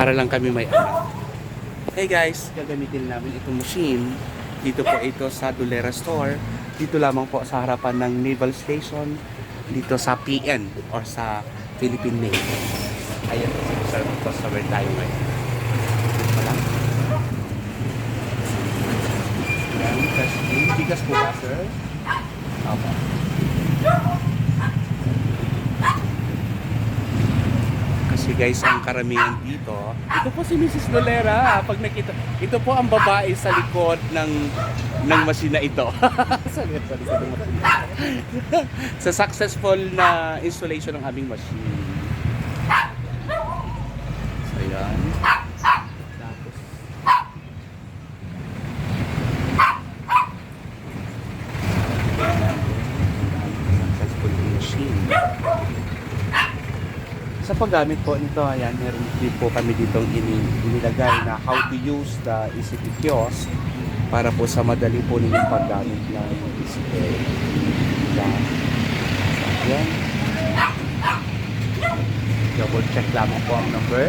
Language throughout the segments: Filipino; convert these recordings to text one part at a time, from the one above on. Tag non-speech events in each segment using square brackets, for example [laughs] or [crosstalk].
Para lang kami may anak. Hey guys, gagamitin namin itong machine. Dito po ito sa Dulera Store. Dito lamang po sa harapan ng Naval Station. Dito sa PN or sa Philippine Navy. Ayan sa customer tayo ngayon. Dito pa lang. Yan, testing. Bigas po ba, sir? Kasi guys, ang karamihan dito, ito po si Mrs. Dolera. Pag nakita, ito po ang babae sa likod ng ng masina ito. [laughs] sa successful na installation ng aming machine. So, yan. Tapos, successful machine. Sa paggamit po nito, ayan, meron din po kami ditong ini- inilagay na how to use the ECP kiosk para po sa madali po ninyong paggamit ng ECP. Yan. Yan. Double check lamang po ang number.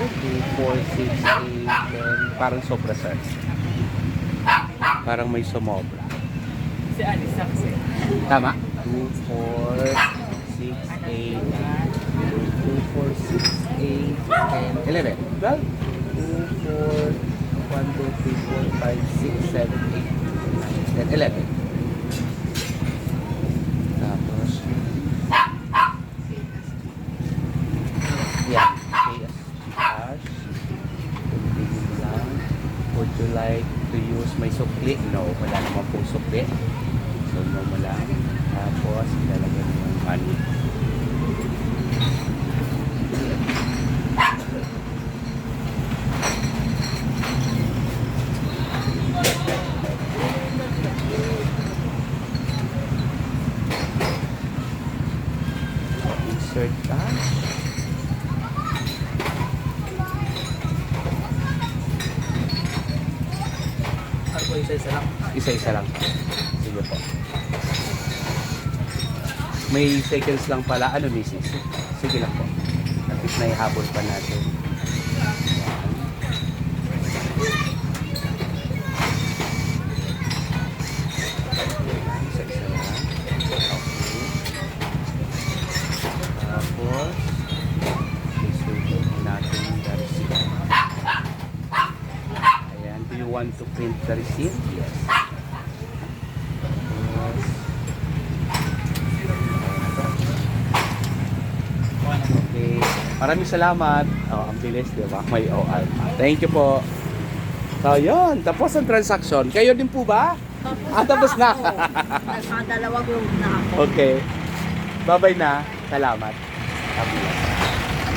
2468 parang sobra sir. Parang may sumobra. Si Alice. Tama? 2, 4, 6, 8, 2, 4, 6, 8, 10, 11. 12? 2, 4, 1, 2, 3, 4, 5, 6, 7, 8, 9, 10, 11. Tapos, yan. Cash. Tingin lang. Would you like to use my sukli? No, wala naman po sukli. So, no mo lang. Tapos, ilalagay mo yung money. Insert cash. Ano po isa-isa lang? Isa-isa lang. Sige po. May seconds lang pala. Ano, misis? Sige lang po. At least naihabol pa natin. Want to print the receipt? Yes. Tapos, Okay. Maraming salamat. Oh, ang bilis, di ba? May OR. Thank you po. So, yun. Tapos ang transaction. Kayo din po ba? Ah, tapos na. Nasa dalawang room na ako. Okay. Bye-bye na. Salamat. Bless.